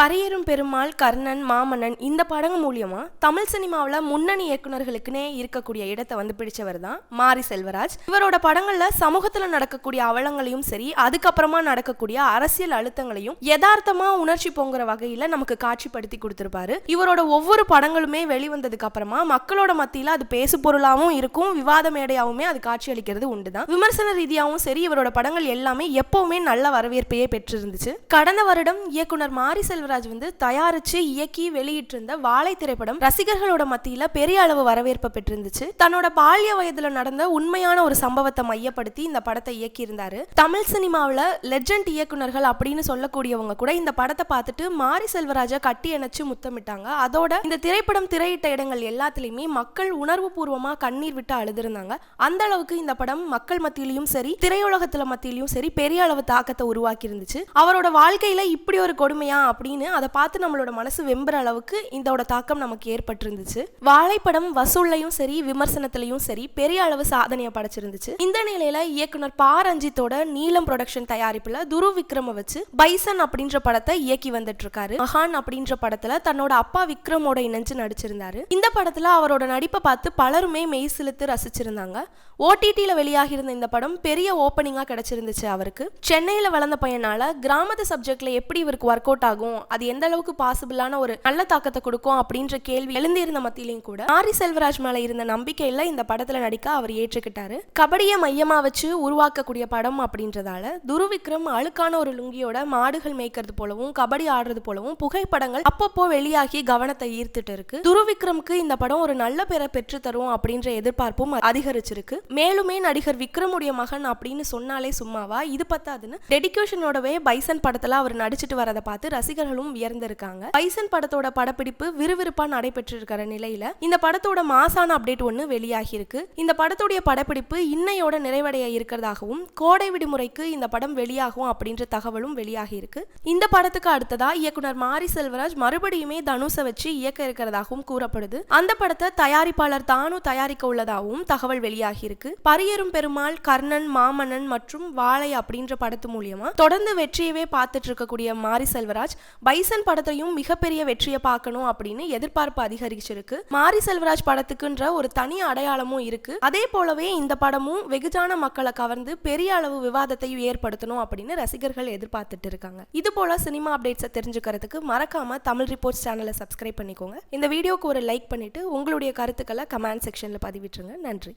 பரியரும் பெருமாள் கர்ணன் மாமன்னன் இந்த படங்கள் மூலியமா தமிழ் சினிமாவில் முன்னணி இயக்குனர்களுக்குனே இருக்கக்கூடிய இடத்தை வந்து பிடிச்சவர் தான் மாரி செல்வராஜ். இவரோட படங்கள்ல சமூகத்துல நடக்கக்கூடிய அவலங்களையும் சரி அதுக்கப்புறமா நடக்கக்கூடிய அரசியல் அழுத்தங்களையும் யதார்த்தமா உணர்ச்சி பொங்குற வகையில நமக்கு காட்சிப்படுத்தி கொடுத்திருப்பாரு. இவரோட ஒவ்வொரு படங்களுமே வெளிவந்ததுக்கு அப்புறமா மக்களோட மத்தியில அது பேசு பொருளாகவும் இருக்கும் விவாத மேடையாகவுமே அது காட்சி அளிக்கிறது உண்டுதான். விமர்சன ரீதியாகவும் சரி இவரோட படங்கள் எல்லாமே எப்பவுமே நல்ல வரவேற்பையே பெற்றிருந்துச்சு. கடந்த வருடம் இயக்குனர் மாரி செல்வராஜ் வந்து தயாரிச்சு இயக்கி வெளியிட்டிருந்த வாழை திரைப்படம் ரசிகர்களோட மத்தியில பெரிய அளவு வரவேற்பை பெற்றிருந்துச்சு. தன்னோட பால்ய வயதுல நடந்த உண்மையான ஒரு சம்பவத்தை மையப்படுத்தி இந்த படத்தை இயக்கியிருந்தாரு. தமிழ் சினிமாவில் லெஜண்ட் இயக்குநர்கள் அப்படின்னு சொல்லக்கூடியவங்க கூட இந்த படத்தை பார்த்துட்டு மாரி செல்வராஜை கட்டி அணைச்சு முத்தமிட்டாங்க. அதோட இந்த திரைப்படம் திரையிட்ட இடங்கள் எல்லாத்துலயுமே மக்கள் உணர்வு பூர்வமா கண்ணீர் விட்டு அழுதுருந்தாங்க. அந்த அளவுக்கு இந்த படம் மக்கள் மத்தியிலையும் சரி திரையுலகத்துல மத்தியிலையும் சரி பெரிய அளவு தாக்கத்தை உருவாக்கி இருந்துச்சு அவரோட வாழ்க்கையில இப்படி ஒரு கொடுமையா அப்படின்னு அதை பார்த்து நம்மளோட மனசு வெம்புற அளவுக்கு இதோட தாக்கம் நமக்கு ஏற்பட்டிருந்துச்சு. வாழைப்படம் வசூல்லையும் சரி விமர்சனத்திலையும் சரி பெரிய அளவு சாதனையை படைச்சிருந்துச்சு. இந்த நிலையில இயக்குனர் பா ரஞ்சித்தோட நீலம் ப்ரொடக்ஷன் தயாரிப்புல துரு விக்ரம வச்சு பைசன் அப்படின்ற படத்தை இயக்கி வந்துட்டு இருக்காரு மகான் அப்படின்ற படத்துல தன்னோட அப்பா விக்ரமோட இணைஞ்சு நடிச்சிருந்தாரு. இந்த படத்துல அவரோட நடிப்பை பார்த்து பலருமே மெய் செலுத்து ரசிச்சிருந்தாங்க. ஓடிடியில வெளியாகியிருந்த இந்த படம் பெரிய ஓப்பனிங்கா கிடைச்சிருந்துச்சு அவருக்கு. சென்னையில் வளர்ந்த பையனால கிராமத்து சப்ஜெக்ட்ல எப்படி இவருக்கு ஒர்க் அவுட் ஆகும் அது எந்த அளவுக்கு பாசிபிளான ஒரு நல்ல தாக்கத்தை கொடுக்கும் அப்படின்ற கேள்வி எழுந்திருந்த மத்தியிலையும் கூட ஆரி செல்வராஜ் மேல இருந்த நம்பிக்கையில இந்த படத்துல நடிக்க அவர் ஏற்றுக்கிட்டாரு. கபடியை மையமா வச்சு உருவாக்கக்கூடிய படம் அப்படின்றதால துருவிக்ரம் அழுக்கான ஒரு லுங்கியோட மாடுகள் மேய்க்கிறது போலவும் கபடி ஆடுறது போலவும் புகைப்படங்கள் அப்பப்போ வெளியாகி கவனத்தை ஈர்த்துட்டு இருக்கு. துருவிக்ரம்க்கு இந்த படம் ஒரு நல்ல பெற பெற்று தரும் அப்படின்ற எதிர்பார்ப்பும் அதிகரிச்சிருக்கு. மேலுமே நடிகர் விக்ரமுடைய மகன் அப்படின்னு சொன்னாலே சும்மாவா? இது பத்தாதுன்னு டெடிகேஷனோடவே பைசன் படத்துல அவர் நடிச்சிட்டு வரதை பார்த்து ரசிகர்களும் வியர்ந்திருக்காங்க பைசன் படத்தோட படப்பிடிப்பு விறுவிறுப்பா நடைபெற்றிருக்கிற நிலையில இந்த படத்தோட மாசான அப்டேட் ஒன்று வெளியாகி இருக்கு இந்த படத்துடைய படப்பிடிப்பு இன்னையோட நிறைவடைய இருக்கிறதாகவும் கோடை விடுமுறைக்கு இந்த படம் வெளியாகும் அப்படின்ற தகவலும் வெளியாகி இருக்கு இந்த படத்துக்கு அடுத்ததா இயக்குனர் மாரி செல்வராஜ் மறுபடியுமே தனுஷை வச்சு இயக்க இருக்கிறதாகவும் கூறப்படுது. அந்த படத்தை தயாரிப்பாளர் தானு தயாரிக்க உள்ளதாகவும் தகவல் வெளியாகி இருக்கு பரியரும் பெருமாள் கர்ணன் மாமன்னன் மற்றும் வாழை அப்படின்ற படத்து மூலியமா தொடர்ந்து வெற்றியவே பார்த்துட்டு இருக்கக்கூடிய மாரி செல்வராஜ் பைசன் படத்தையும் மிகப்பெரிய வெற்றியை பார்க்கணும் அப்படின்னு எதிர்பார்ப்பு அதிகரிச்சிருக்கு. மாரி செல்வராஜ் படத்துக்குன்ற ஒரு தனி அடையாளமும் இருக்கு. அதே போலவே இந்த படமும் வெகுஜான மக்களை கவர்ந்து பெரிய அளவு விவாதத்தையும் ஏற்படுத்தணும் அப்படின்னு ரசிகர்கள் எதிர்பார்த்துட்டு இருக்காங்க. இது போல சினிமா அப்டேட்ஸை தெரிஞ்சுக்கிறதுக்கு மறக்காம தமிழ் ரிப்போர்ட்ஸ் சேனலை சப்ஸ்கிரைப் பண்ணிக்கோங்க. இந்த வீடியோக்கு ஒரு லைக் பண்ணிட்டு உங்களுடைய கருத்துக்களை கமெண்ட் செக்ஷன்ல பதிவிட்டுருங்க. நன்றி.